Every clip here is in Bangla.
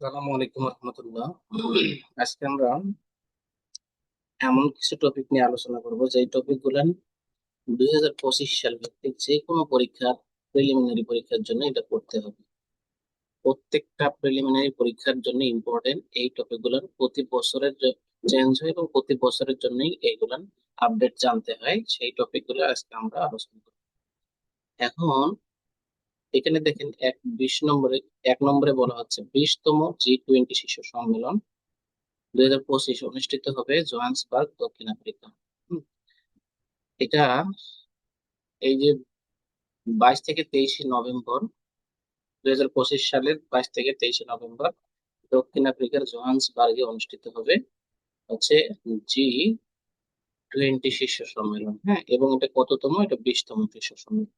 আসসালামু আলাইকুম রহমতুল্লাহ। আজকে আমরা এমন কিছু টপিক নিয়ে আলোচনা করব যে টপিকগুলো দুই সাল ভিত্তিক যে কোনো পরীক্ষার প্রিলিমিনারি পরীক্ষার জন্য এটা করতে হবে। প্রত্যেকটা প্রিলিমিনারি পরীক্ষার জন্য ইম্পর্টেন্ট এই টপিকগুলো প্রতি বছরের চেঞ্জ হয় এবং প্রতি বছরের জন্যই এইগুলা আপডেট জানতে হয়। সেই টপিকগুলো আজকে আমরা আলোচনা করব। এখন এখানে দেখেন এক বিশ নম্বরে, এক নম্বরে বলা হচ্ছে বিশতম জি টোয়েন্টি শিশু সম্মেলন দুই হাজার পঁচিশ অনুষ্ঠিত হবে জোহান্সবার্গ, দক্ষিণ আফ্রিকা। এটা এই যে বাইশ থেকে তেইশে নভেম্বর দুই হাজার পঁচিশ সালের বাইশ থেকে তেইশে নভেম্বর দক্ষিণ আফ্রিকার জোহান্সবার্গে অনুষ্ঠিত হবে হচ্ছে জি টোয়েন্টি শীর্ষ সম্মেলন। হ্যাঁ এবং এটা কততম? এটা বিশতম শীর্ষ সম্মেলন।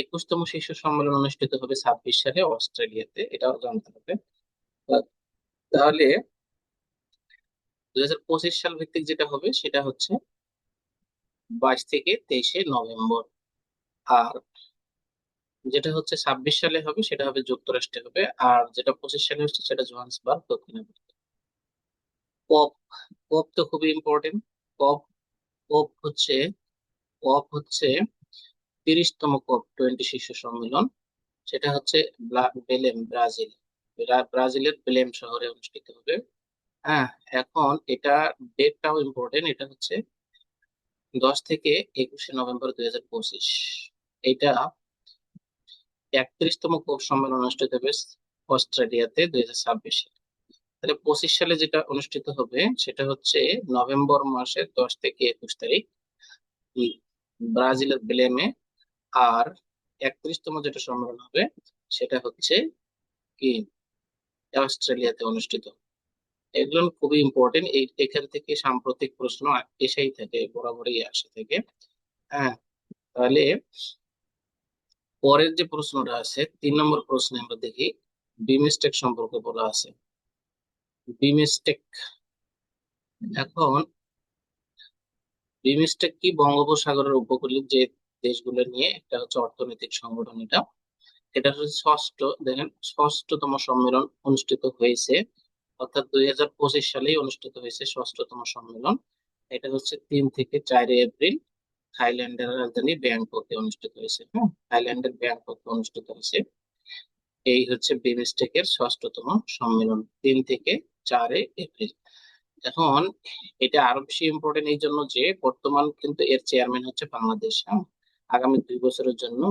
একুশতম শীর্ষ সম্মেলন অনুষ্ঠিত হবে ছাব্বিশ সালে অস্ট্রেলিয়াতে, এটাও জানতে হবে। তাহলে দুই হাজার পঁচিশ সাল ভিত্তিক যেটা হবে, সেটা হচ্ছে বাইশ থেকে তেইশে নভেম্বর। আর যেটা হচ্ছে ছাব্বিশ সালে হবে, সেটা হবে যুক্তরাষ্ট্রে হবে, আর যেটা পঁচিশ সালে হচ্ছে, সেটা জোহান্সবার্গ, দক্ষিণ আফ্রিকা। কপ কপ তো খুবই ইম্পর্টেন্ট কপ কপ হচ্ছে কপ হচ্ছে তিরিশতম কপ টোয়েন্টি শীর্ষ সম্মেলন, সেটা হচ্ছে বেলেম, ব্রাজিল। ব্রাজিলের বেলেম শহরে অনুষ্ঠিত হবে। হ্যাঁ এখন এটা ডেটটাও ইম্পর্টেন্ট এটা হচ্ছে দশ থেকে একুশে নভেম্বর দুই হাজার পঁচিশ। এটা একত্রিশতম কোপ সম্মেলন অনুষ্ঠিত হবে অস্ট্রেলিয়াতে দুই হাজার ছাব্বিশে। তাহলে পঁচিশ সালে যেটা অনুষ্ঠিত হবে, সেটা হচ্ছে নভেম্বর মাসের দশ থেকে একুশ তারিখ। ব্রাজিলের বেলেমে আর একত্রিশতম যেটা সম্মেলন হবে, সেটা হচ্ছে কি? অস্ট্রেলিয়াতে অনুষ্ঠিত। এগুলো খুবই ইম্পর্টেন্ট এই, এখান থেকে সাম্প্রতিক প্রশ্ন এসেই থাকে, বরাবরই আসে থেকে। হ্যাঁ তাহলে পরের যে প্রশ্নটা আছে, তিন নম্বর প্রশ্নে আমরা দেখি, বিমিস্টেক সম্পর্কে বলা আছে। বিমিস্টেক, এখন বিমিস্টেক কি বঙ্গোপসাগরের উপকূলীয় যে দেশগুলো নিয়ে একটা হচ্ছে অর্থনৈতিক সংগঠন এটা। এটা হচ্ছে ষষ্ঠ, দেখেন ষষ্ঠতম সম্মেলন অনুষ্ঠিত হয়েছে, অর্থাৎ দুই হাজার পঁচিশ সালেই অনুষ্ঠিত হয়েছে ষষ্ঠতম সম্মেলন। এটা হচ্ছে তিন থেকে চার এপ্রিল, থাইল্যান্ডের রাজধানী ব্যাংককে অনুষ্ঠিত হয়েছে হ্যাঁ থাইল্যান্ডের ব্যাংককে অনুষ্ঠিত হয়েছে। এই হচ্ছে বিমস্টেকের ষষ্ঠতম সম্মেলন, তিন থেকে চারে এপ্রিল। এখন, এটা আরও বেশি ইম্পর্টেন্ট এই জন্য যে, বর্তমান কিন্তু এর চেয়ারম্যান হচ্ছে বাংলাদেশ হ্যাঁ আগামী দুই বছরের জন্য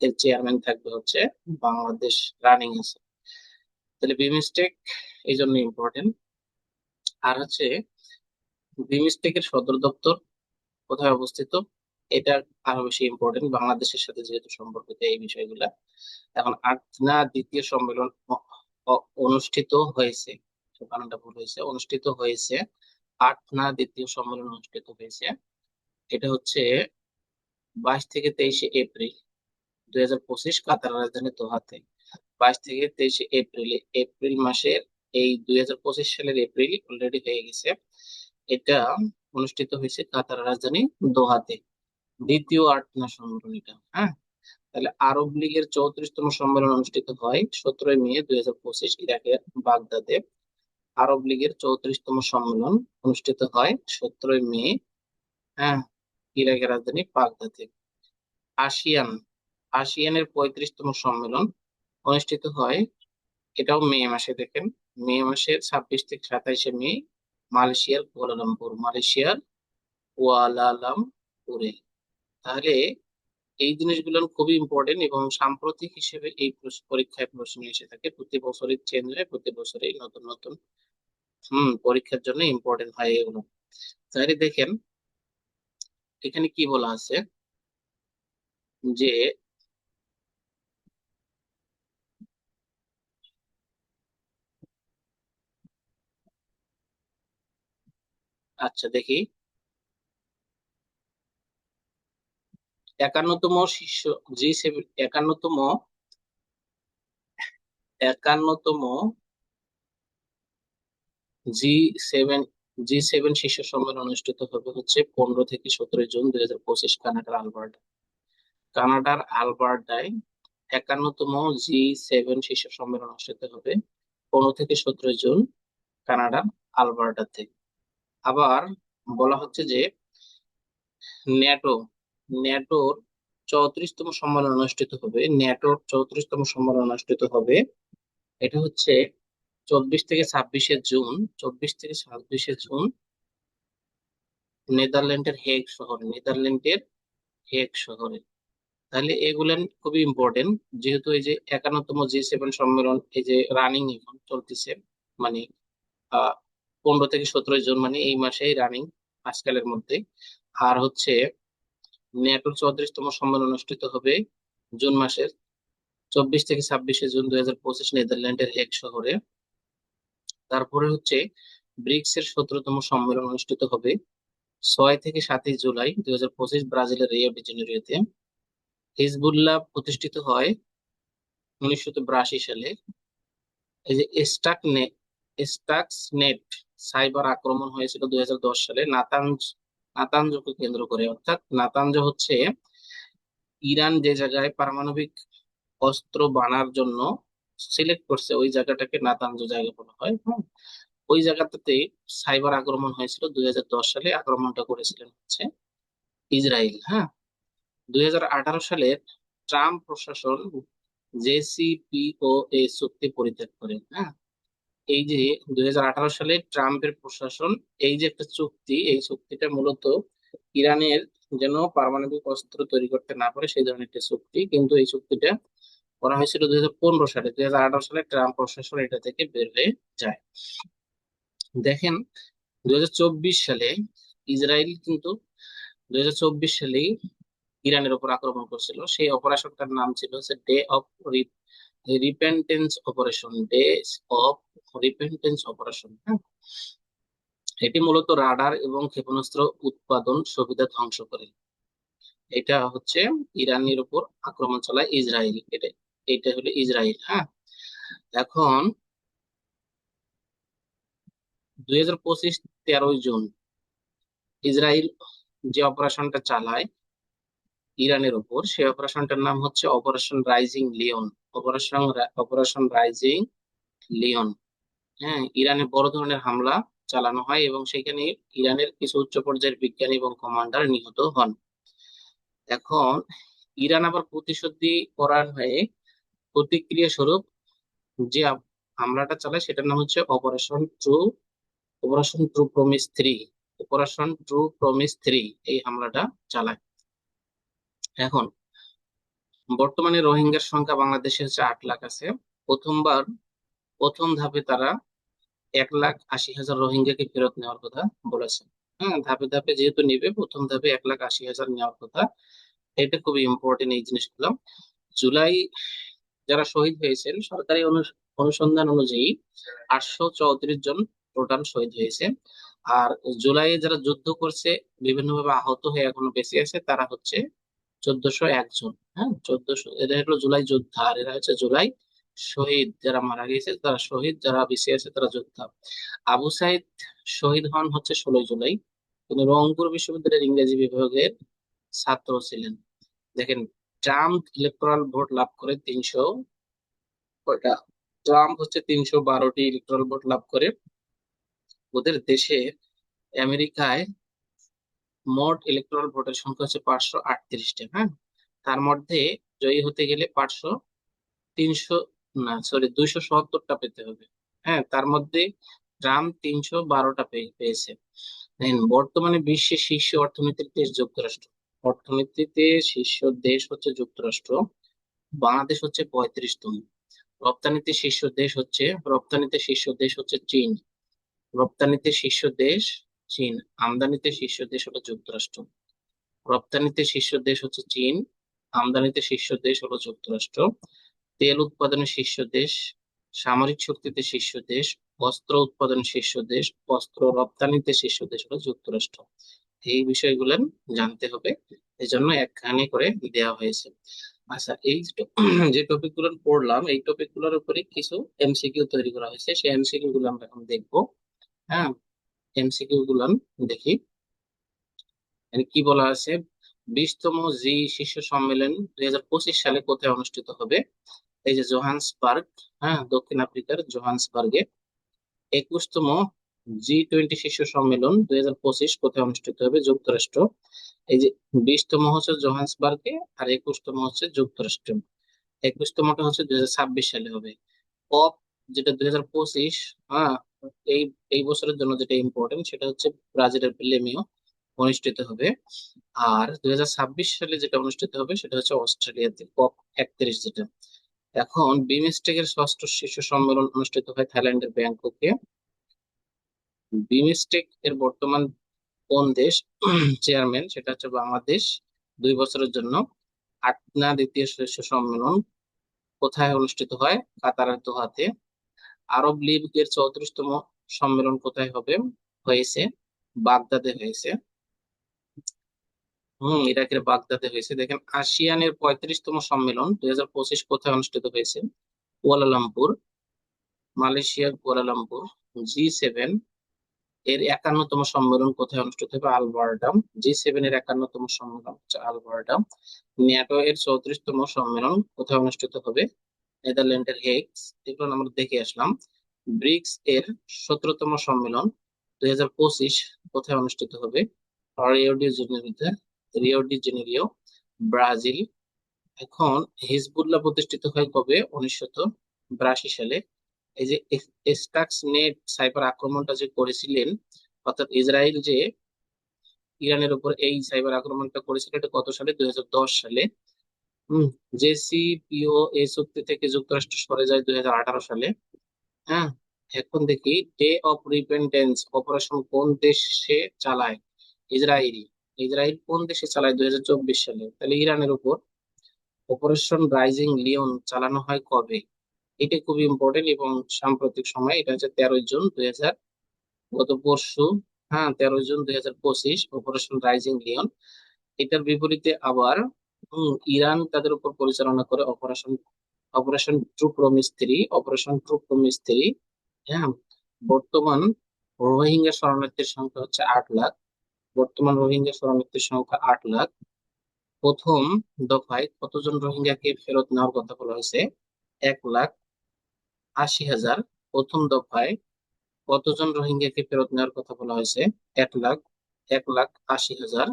এর চেয়ারম্যান থাকবে হচ্ছে বাংলাদেশ রানিং আছে তাহলে বিমস্টেক এই জন্য ইম্পর্টেন্ট আর হচ্ছে বিমস্টেকের সদর দপ্তর কোথায় অবস্থিত? এটা আরও বেশি ইম্পর্টেন্ট বাংলাদেশের সাথে যেহেতু সম্পর্কিত এই বিষয়গুলা। এখন আটনা দ্বিতীয় সম্মেলন অনুষ্ঠিত হয়েছে। বানানটা ভুল হয়েছে। অনুষ্ঠিত হয়েছে আটনা দ্বিতীয় সম্মেলন অনুষ্ঠিত হয়েছে। এটা হচ্ছে বাইশ থেকে তেইশে এপ্রিল দুই হাজার পঁচিশ কাতার রাজধানী দোহাতে। বাইশ থেকে তেইশে এপ্রিল এপ্রিল মাসের এই দুই হাজার পঁচিশ সালের এপ্রিল অলরেডি হয়ে গেছে। এটা অনুষ্ঠিত হয়েছে কাতার রাজধানী দোহাতে। দ্বিতীয় আটনা সম্মেলন এটা হ্যাঁ? তাহলে আরব লীগের চৌত্রিশতম সম্মেলন অনুষ্ঠিত হয় সতেরোই মে দুই হাজার পঁচিশ ইরাকের বাগদাদে। আরব লীগের চৌত্রিশতম সম্মেলন অনুষ্ঠিত হয় সতেরোই মে হ্যাঁ? ইরাকের রাজধানী বাগদাদে। আসিয়ান, আসিয়ানের পঁয়ত্রিশতম সম্মেলন অনুষ্ঠিত হয়, এটাও মে মাসে, দেখেন। মে মাসের ছাব্বিশ থেকে সাতাইশে মে, মালয়েশিয়ার কুয়ালালামপুর, মালয়েশিয়ার কুয়ালালামপুরে। তাহলে এই জিনিসগুলো খুবই ইম্পর্টেন্ট এবং সাম্প্রতিক হিসেবে এই পরীক্ষায় প্রশ্ন এসে থাকে, প্রতি বছরই চেঞ্জ হয়, প্রতি বছরই নতুন নতুন, হম, পরীক্ষার জন্য ইম্পর্টেন্ট হয় এগুলো। তাহলে দেখেন এখানে কি বলা আছে? যে আচ্ছা দেখি। একান্নতম শীর্ষ জি সেভেন একান্নতম একান্নতম, জি সেভেন জি সেভেন শীর্ষ সম্মেলন অনুষ্ঠিত হবে হচ্ছে পনেরো থেকে সতেরো জুন দুই হাজার পঁচিশ কানাডার আলবার্ট। কানাডার আলবার্টায় একান্নতম জি সেভেন শীর্ষ সম্মেলন অনুষ্ঠিত হবে পনেরো থেকে সতেরো জুন কানাডার আলবার্টাতে আবার বলা হচ্ছে যে ন্যাটো, ন্যাটোর চৌত্রিশতম সম্মেলন অনুষ্ঠিত হবে, ন্যাটোর চৌত্রিশতম সম্মেলন অনুষ্ঠিত হবে, এটা হচ্ছে চব্বিশ থেকে ছাব্বিশে জুন, চব্বিশ থেকে ছাব্বিশে জুন নেদারল্যান্ডের হেগ শহর, নেদারল্যান্ডের হেগ শহরে। তাহলে এগুলো খুবই ইম্পর্টেন্ট যেহেতু এই যে একান্নতম জি সেভেন সম্মেলন, এই যে রানিং এখন চলতেছে মানে পনেরো থেকে সতেরো জুন মানে এই মাসেই রানিং আজকালের মধ্যে। আর হচ্ছে ন্যাটোর চৌত্রিশতম সম্মেলন অনুষ্ঠিত হবে জুন মাসের চব্বিশ থেকে ছাব্বিশে জুন দুই হাজার পঁচিশ নেদারল্যান্ডের হেগ শহরে। তারপরে হচ্ছে ব্রিক্স এর সতেরোতম সম্মেলন অনুষ্ঠিত হবে ছয় থেকে সাতই জুলাই দুই হাজার পঁচিশ ব্রাজিলের রিও ডি জেনেরিওতে হিজবুল্লাহ প্রতিষ্ঠিত হয় উনিশশো বিরাশি সালে। এই যে স্টাক নেট স্টাক্স সাইবার আক্রমণ হয়েছিল দুই হাজার দশ সালে। নাতাঞ্জ নাতাঞ্জকে কেন্দ্র করে, অর্থাৎ নাতাঞ্জ হচ্ছে ইরান যে জায়গায় পারমাণবিক অস্ত্র বানার জন্য সিলেক্ট করছে ওই জায়গাটাকে নাতাঞ্জ জায়গা বলা হয় হ্যাঁ ওই জায়গাটাতে সাইবার আক্রমণ হয়েছিল দুই সালে আক্রমণটা করেছিলেন হচ্ছে ইসরায়েল হ্যাঁ। দুই সালের ট্রাম্প প্রশাসন জেসিপিওএ চুক্তি পরিত্যাগ করে হ্যাঁ। এই যে দুই হাজার আঠারো সালে ট্রাম্পের প্রশাসন এই যে একটা চুক্তি, এই চুক্তিটা মূলত ইরানের যেন পারমাণবিক অস্ত্র তৈরি করতে না পারে সেই ধরনের একটা চুক্তি, কিন্তু এই চুক্তিটা করা হয়েছিল দুই হাজার পনেরো সালে, দুই হাজার আঠারো সালে ট্রাম্প প্রশাসন এটা থেকে বের হয়ে যায়। দেখেন, দুই হাজার চব্বিশ সালে ইসরায়েল কিন্তু দুই সালেই ইরানের উপর আক্রমণ করছিল। সেই অপারেশনটার নাম ছিল হচ্ছে day of repentance operation day of repentance operation হ্যাঁ। এটি মূলত রাডার এবং ক্ষেপণাস্ত্র উৎপাদন সুবিধা ধ্বংস করে। এটা হচ্ছে ইরানের উপর আক্রমণ চালায় ইসরায়েল। এটা এটা হলো ইসরায়েল হ্যাঁ? এখন দুই হাজার পঁচিশ তেরোই জুন ইসরায়েল যে অপারেশনটা চালায় ইরানের উপর সেই অপারেশনটার নাম হচ্ছে Operation Rising Lion Operation Operation Rising Lion হ্যাঁ? ইরানে বড় ধরনের হামলা চালানো হয় এবং সেখানে ইরানের কিছু উচ্চ পর্যায়ের বিজ্ঞানী এবং কমান্ডার নিহত হন। এখন ইরান আবার প্রতিশোধী করার হয়ে প্রতিক্রিয়া স্বরূপ যে হামলাটা চালায় সেটার নাম হচ্ছে Operation True Operation True Promise three Operation True Promise three এই হামলাটা চালায়। এখন, বর্তমানে রোহিঙ্গার সংখ্যা বাংলাদেশে হচ্ছে আট লাখ আছে। প্রথমবার, প্রথম ধাপে তারা এক লাখ আশি হাজার রোহিঙ্গাকে ফেরত নেওয়ার কথা বলেছে। হ্যাঁ ধাপে ধাপে যেহেতু নিবে, প্রথম ধাপে এক লাখ আশি হাজার নেওয়ার কথা। এটা খুবই ইম্পর্টেন্ট এই জিনিসগুলো। জুলাই যারা শহীদ হয়েছেন, সরকারি অনুসন্ধান অনুযায়ী আটশো চৌত্রিশ জন টোটাল শহীদ হয়েছে। আর জুলাইয়ে যারা যুদ্ধ করছে, বিভিন্নভাবে আহত হয়ে এখনও বেঁচে আছে, তারা হচ্ছে চোদ্দশো একজন হ্যাঁ চোদ্দশো, এরা হলো জুলাই যোদ্ধা, আর এরা হচ্ছে জুলাই শহীদ যারা মারা গেছে, তারা শহীদ, যারা বেঁচে আছে, তারা যোদ্ধা। আবু সাইদ শহীদ হন হচ্ছে ষোলোই জুলাই। তিনি রংপুর বিশ্ববিদ্যালয়ের ইংরেজি বিভাগের ছাত্র ছিলেন। দেখেন ট্রাম্প ইলেকট্রাল ভোট লাভ করে তিনশো কয়টা? ট্রাম্প হচ্ছে তিনশো বারোটি ইলেকট্রাল ভোট লাভ করে। ওদের দেশে আমেরিকায় মোট ইলেকট্রাল ভোটের সংখ্যা হচ্ছে পাঁচশো আটত্রিশটা হ্যাঁ? তার মধ্যে জয়ী হতে গেলে পাঁচশো তিনশো, না সরি দুইশো সত্তরটা পেতে হবে হ্যাঁ? তার মধ্যে ট্রাম্প তিনশো বারোটা পেয়েছে। বর্তমানে বিশ্বের শীর্ষ অর্থনীতির দেশ যুক্তরাষ্ট্র। অর্থনীতিতে শীর্ষ দেশ হচ্ছে যুক্তরাষ্ট্র, বাংলাদেশ হচ্ছে পঁয়ত্রিশ পঁয়ত্রিশতম রপ্তানিতে শীর্ষ দেশ হচ্ছে, রপ্তানিতে শীর্ষ দেশ হচ্ছে চীন। রপ্তানিতে শীর্ষ দেশ চীন, আমদানিতে শীর্ষ দেশ হলো যুক্তরাষ্ট্র। রপ্তানিতে শীর্ষ দেশ হচ্ছে চীন, আমদানিতে শীর্ষ দেশ হলো যুক্তরাষ্ট্র। তেল উৎপাদনের শীর্ষ দেশ, সামরিক শক্তিতে শীর্ষ দেশ, বস্ত্র উৎপাদনের শীর্ষ দেশ, বস্ত্র রপ্তানিতে শীর্ষ দেশ হলো যুক্তরাষ্ট্র। এই বিষয়গুলো জানতে হবে। এই জন্য একখানি করে দেওয়া হয়েছে। আচ্ছা এই যে টপিকগুলো পড়লাম, এই টপিকগুলোর উপরে কিছু এমসিকিউ তৈরি করা হয়েছে। সেই এমসিকিউ গুলো আমরা এখন দেখব। হ্যাঁ এমসিকিউ গুলো দেখি। কি বলা আছে? বিশতম জি শীর্ষ সম্মেলন দুই হাজার পঁচিশ সালে কোথায় অনুষ্ঠিত হবে? এই যে জোহান্সবার্গ হ্যাঁ দক্ষিণ আফ্রিকার জোহান্সবার্গে। একুশতম জি টোয়েন্টি শীর্ষ সম্মেলন দুই হাজার পঁচিশ কোথায় অনুষ্ঠিত হবে যুক্তরাষ্ট্র। এই যে বিশতম হচ্ছে জোহান্সবার্গে আর একুশতম হচ্ছে যুক্তরাষ্ট্র। একুশতমটা হচ্ছে দুই হাজার ছাব্বিশ সালে হবে। কপ যেটা দুই হাজার পঁচিশ হ্যাঁ এই এই বছরের জন্য যেটা ইম্পর্টেন্ট সেটা হচ্ছে ব্রাজিলের প্লেমিও অনুষ্ঠিত হবে। আর দুই হাজার ছাব্বিশ সালে যেটা অনুষ্ঠিত হবে সেটা হচ্ছে অস্ট্রেলিয়াতে কপ একত্রিশ যেটা। এখন বিমস্টেকের ষষ্ঠ শীর্ষ সম্মেলন অনুষ্ঠিত হয় থাইল্যান্ডের ব্যাংককে। বিমস্টেক এর বর্তমান কোন দেশ? চেয়ারম্যান সেটা হচ্ছে বাংলাদেশ। দুই বছরের জন্য আটনা দ্বিতীয় শীর্ষ সম্মেলন কোথায় অনুষ্ঠিত হয়? কাতারের দোহাতে। আরব লীগের চৌত্রিশতম সম্মেলন কোথায় হবে? হয়েছে বাগদাদে হয়েছে। হম, ইরাকের বাগদাদে হয়েছে। দেখেন, আসিয়ানের পঁয়ত্রিশতম সম্মেলন দুই হাজার পঁচিশ কোথায় অনুষ্ঠিত হয়েছে? কুয়ালালামপুর। মালয়েশিয়ার কুয়ালালামপুর। জি সেভেন এর একান্নতম সম্মেলন কোথায় অনুষ্ঠিত হবে? আলবার্টা জি সেভেন এর একান্নতম সম্মেলন হচ্ছে আলবার্টা ন্যাটো এর চৌত্রিশতম সম্মেলন কোথায় অনুষ্ঠিত হবে? নেদারল্যান্ডের হেগস। এগুলো আমরা দেখে আসলাম। ব্রিক্স এর সতেরোতম সম্মেলন দুই হাজার পঁচিশ কোথায় অনুষ্ঠিত হবে? রিও ডি জেনেরিওতে রিও ডি জেনেরিও, ব্রাজিল। এখন হিজবুল্লাহ প্রতিষ্ঠিত হয় কবে? উনিশশো বিরাশি সালে। এই যে স্টাক্স নেট সাইবার আক্রমণটা যে করেছিলেন, অর্থাৎ ইসরায়েল যে ইরানের উপর এই সাইবার আক্রমণটা করেছিল, এটা কত সালে? দুই হাজার দশ সালে। হম, জেসিপিও এই চুক্তি থেকে যুক্তরাষ্ট্র সরে যায় দুই হাজার আঠারো সালে। হ্যাঁ এখন দেখি, ডে অফ রিপেন্ডেন্স অপারেশন কোন দেশে চালায়? ইসরায়েল। ইসরায়েল কোন দেশে চালায় দুই হাজার চব্বিশ সালে? তাহলে ইরানের উপর। অপারেশন রাইজিং লিওন চালানো হয় কবে? এটা খুবই ইম্পর্টেন্ট এবং সাম্প্রতিক সময় এটা হচ্ছে তেরোই জুন দুই হাজার গত পরশু হ্যাঁ তেরোই জুন দুই হাজার পঁচিশ অপারেশন রাইজিং লিওন এটার বিপরীতে আবার ইরান তাদের উপর পরিচালনা করে Operation Operation True Promise three Operation True Promise three হ্যাঁ বর্তমান রোহিঙ্গা শরণার্থীর সংখ্যা হচ্ছে আট লাখ। বর্তমান রোহিঙ্গা শরণার্থীর সংখ্যা আট লাখ। প্রথম দফায় কতজন রোহিঙ্গাকে ফেরত নেওয়ার কথা বলা হয়েছে? এক লাখ আশি হাজার। প্রথম দফায় কতজন রোহিঙ্গাকে ফেরত নেওয়ার কথা বলা হয়েছে? এক লাখ এক লাখ আশি হাজার।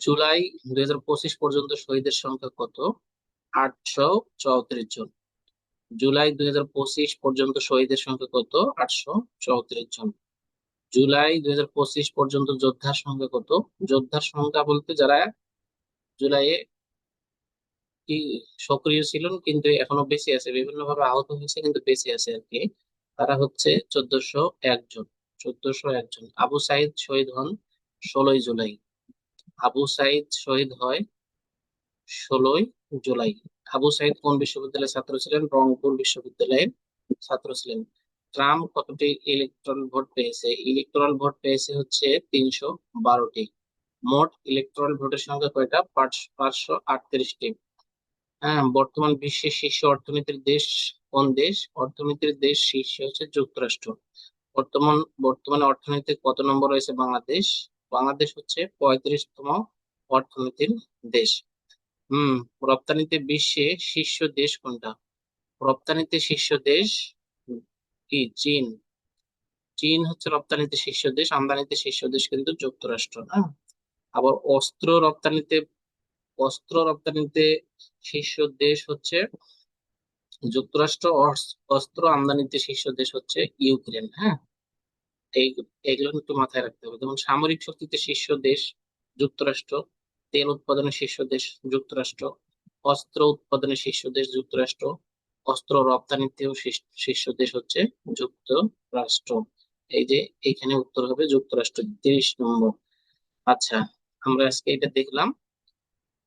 জুলাই দুই হাজার পঁচিশ পর্যন্ত শহীদের সংখ্যা কত? আটশো চৌত্রিশ জন। জুলাই দুই হাজার পঁচিশ পর্যন্ত শহীদের সংখ্যা কত? আটশো চৌত্রিশ জন। জুলাই দুই হাজার পঁচিশ পর্যন্ত যোদ্ধার সংখ্যা কত? যোদ্ধার সংখ্যা বলতে যারা জুলাইয়ে কি সক্রিয় ছিলেন, কিন্তু এখনও বেঁচে আছে। বিভিন্ন ভাবে আহত হয়েছে, কিন্তু বেঁচে আছে আর কি তারা হচ্ছে চোদ্দশো একজন চোদ্দশো একজন আবু সাইদ শহীদ হন ষোলোই জুলাই। আবু সাইদ শহীদ হয় ষোলোই জুলাই। আবু সাইদ কোন বিশ্ববিদ্যালয়ের ছাত্র ছিলেন? রংপুর বিশ্ববিদ্যালয়ের ছাত্র ছিলেন। ট্রাম্প কতটি ইলেকট্রন ভোট পেয়েছে? ইলেকট্রাল ভোট পেয়েছে হচ্ছে তিনশো বারোটি। মোট ইলেকট্রাল ভোটের সংখ্যা কয়টা? পাঁচশো আটত্রিশটি। হ্যাঁ বর্তমান বিশ্বের শীর্ষ অর্থনীতির দেশ কোন দেশ? অর্থনীতির দেশ শীর্ষে হচ্ছে যুক্তরাষ্ট্র। বর্তমান, বর্তমানে অর্থনীতি কত নম্বর রয়েছে বাংলাদেশ? বাংলাদেশ হচ্ছে পঁয়ত্রিশতম অর্থনীতির দেশ। হম, রপ্তানিতে বিশ্বে শীর্ষ দেশ কোনটা? রপ্তানিতে শীর্ষ দেশ কি? চীন। চীন হচ্ছে রপ্তানিতে শীর্ষ দেশ, আমদানিতে শীর্ষ দেশ কিন্তু যুক্তরাষ্ট্র হ্যাঁ আবার অস্ত্র রপ্তানিতে অস্ত্র রপ্তানিতে শীর্ষ দেশ হচ্ছে যুক্তরাষ্ট্র অস্ত্র আমদানিতে শীর্ষ দেশ হচ্ছে ইউক্রেন হ্যাঁ? এই, এগুলো একটু মাথায় রাখতে হবে। যেমন সামরিক শক্তিতে শীর্ষ দেশ যুক্তরাষ্ট্র, তেল উৎপাদনের শীর্ষ দেশ যুক্তরাষ্ট্র, অস্ত্র উৎপাদনের শীর্ষ দেশ যুক্তরাষ্ট্র, অস্ত্র রপ্তানিতেও শীর্ষ দেশ হচ্ছে যুক্তরাষ্ট্র। এই যে এখানে উত্তর হবে যুক্তরাষ্ট্র, তিরিশ নম্বর। আচ্ছা আমরা আজকে এটা দেখলাম।